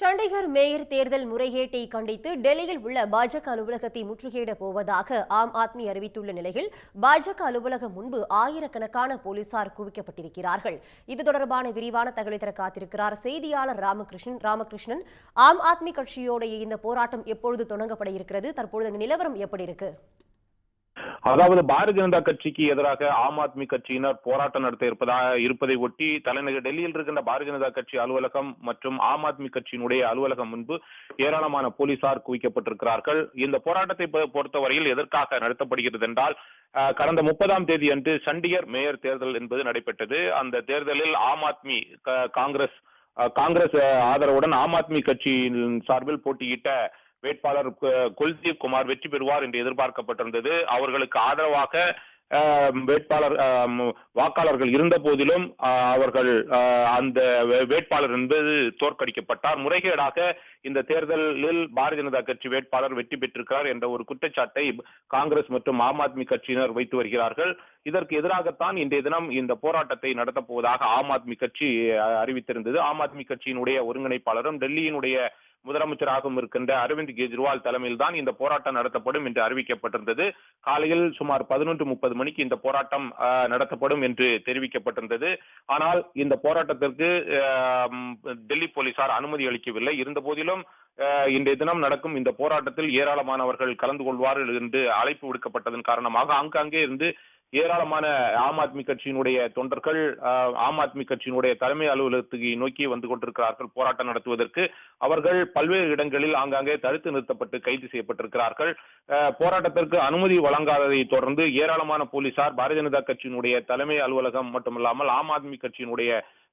Chandigarh mayor தேர்தல் முறைகேட்டை கண்டித்து டெல்லியில் உள்ள பாஜக அலுவலகத்தை முற்றுகையிடப் போவதாக ஆம் ஆத்மி அறிவித்துள்ள நிலையில் பாஜக அலுவலகம் முன்பு ஆயிரக்கணக்கான போலீசார் குவிக்கப்பட்டிருக்கிறார்கள். இது தொடர்பான விரிவான தகவலை தர காத்திருக்கிறார் செய்தியாளர் ராமகிருஷ்ணன். ராமகிருஷ்ணன் ஆம் ஆத்மி கட்சியோடைய இந்த போராட்டம் எப்பொழுது தொடங்கப்பட இருக்கிறது? தற்பொழுது நிலவரம் எப்படி இருக்கு? அதாவது பாரதிய ஜனதா கட்சிக்கு எதிராக ஆம் ஆத்மி கட்சியினர் போராட்டம் நடத்த இருப்பதாக இருப்பதை ஒட்டி தலைநகர் டெல்லியில் இருக்கின்ற பாரதிய ஜனதா கட்சி அலுவலகம் மற்றும் ஆம் ஆத்மி கட்சியினுடைய அலுவலகம் முன்பு ஏராளமான போலீசார் குவிக்கப்பட்டிருக்கிறார்கள். இந்த போராட்டத்தை பொ- பொறுத்தவரையில் எதற்காக நடத்தப்படுகிறது என்றால் அஹ், கடந்த முப்பதாம் தேதி அன்று சண்டிகர் மேயர் தேர்தல் என்பது நடைபெற்றது. அந்த தேர்தலில் ஆம் ஆத்மி காங்கிரஸ் காங்கிரஸ் ஆதரவுடன் ஆம் ஆத்மி கட்சியின் சார்பில் போட்டியிட்ட வேட்பாளர் கு- குல்தீப் குமார் வெற்றி பெறுவார் என்று எதிர்பார்க்கப்பட்டிருந்தது. அவர்களுக்கு ஆதரவாக வேட்பாளர் வாக்காளர்கள் இருந்த போதிலும் அவர்கள் அந்த வே- வேட்பாளர் என்பது தோற்கடிக்கப்பட்டார். முறைகேடாக இந்த தேர்தலில் பாரதிய ஜனதா கட்சி வேட்பாளர் வெற்றி பெற்றிருக்கிறார் என்ற ஒரு குற்றச்சாட்டை காங்கிரஸ் மற்றும் ஆம் ஆத்மி கட்சியினர் வைத்து வருகிறார்கள். இதற்கு எதிராகத்தான் இன்றைய தினம் இந்த போராட்டத்தை நடத்தப் போவதாக ஆம் ஆத்மி கட்சி அறிவித்திருந்தது. ஆம் ஆத்மி கட்சியினுடைய ஒருங்கிணைப்பாளரும் டெல்லியினுடைய முதலமைச்சராகவும் இருக்கின்ற அரவிந்த் கெஜ்ரிவால் தலைமையில் தான் இந்த போராட்டம் நடத்தப்படும் என்று அறிவிக்கப்பட்டிருந்தது. காலையில் சுமார் பதினொன்று முப்பது மணிக்கு இந்த போராட்டம் நடத்தப்படும் என்று தெரிவிக்கப்பட்டிருந்தது. ஆனால் இந்த போராட்டத்திற்கு டெல்லி போலீசார் அனுமதி அளிக்கவில்லை. இருந்த போதிலும் இன்றைய தினம் நடக்கும் இந்த போராட்டத்தில் ஏராளமானவர்கள் கலந்து கொள்வார்கள் என்று அழைப்பு விடுக்கப்பட்டதன் காரணமாக ஆங்காங்கே இருந்து ஏராளமான ஆம் ஆத்மி கட்சியினுடைய தொண்டர்கள் ஆம் ஆத்மி கட்சியினுடைய தலைமை அலுவலகத்துக்கு நோக்கி வந்து கொண்டிருக்கிறார்கள் போராட்டம் நடத்துவதற்கு. அவர்கள் பல்வேறு இடங்களில் ஆங்காங்கே தடுத்து நிறுத்தப்பட்டு கைது செய்யப்பட்டிருக்கிறார்கள். அஹ், போராட்டத்திற்கு அனுமதி வழங்காததை தொடர்ந்து ஏராளமான போலீசார் பாரதிய ஜனதா கட்சியினுடைய தலைமை அலுவலகம் மட்டுமல்லாமல் ஆம் ஆத்மி கட்சியினுடைய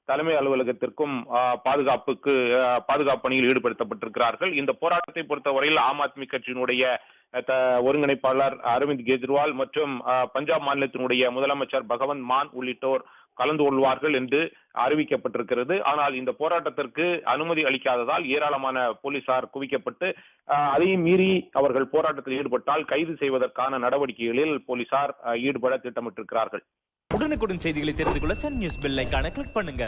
தலைமை அலுவலகத்திற்கும் பாதுகாப்புக்கு பாதுகாப்பு பணியில் ஈடுபடுத்தப்பட்டிருக்கிறார்கள். இந்த போராட்டத்தை பொறுத்தவரையில் ஆம் ஆத்மி கட்சியினுடைய ஒருங்கிணைப்பாளர் அரவிந்த் கெஜ்ரிவால் மற்றும் பஞ்சாப் மாநிலத்தினுடைய முதலமைச்சர் பகவந்த் மான் உள்ளிட்டோர் கலந்து கொள்வார்கள் என்று அறிவிக்கப்பட்டிருக்கிறது. ஆனால் இந்த போராட்டத்திற்கு அனுமதி அளிக்காததால் ஏராளமான போலீசார் குவிக்கப்பட்டு அதையும் மீறி அவர்கள் போராட்டத்தில் ஈடுபட்டால் கைது செய்வதற்கான நடவடிக்கைகளில் போலீசார் ஈடுபட திட்டமிட்டிருக்கிறார்கள். உடனுக்குடன் செய்திகளை தெரிந்து கொள்ள சன் நியூஸ் பெல் கிளிக் பண்ணுங்க.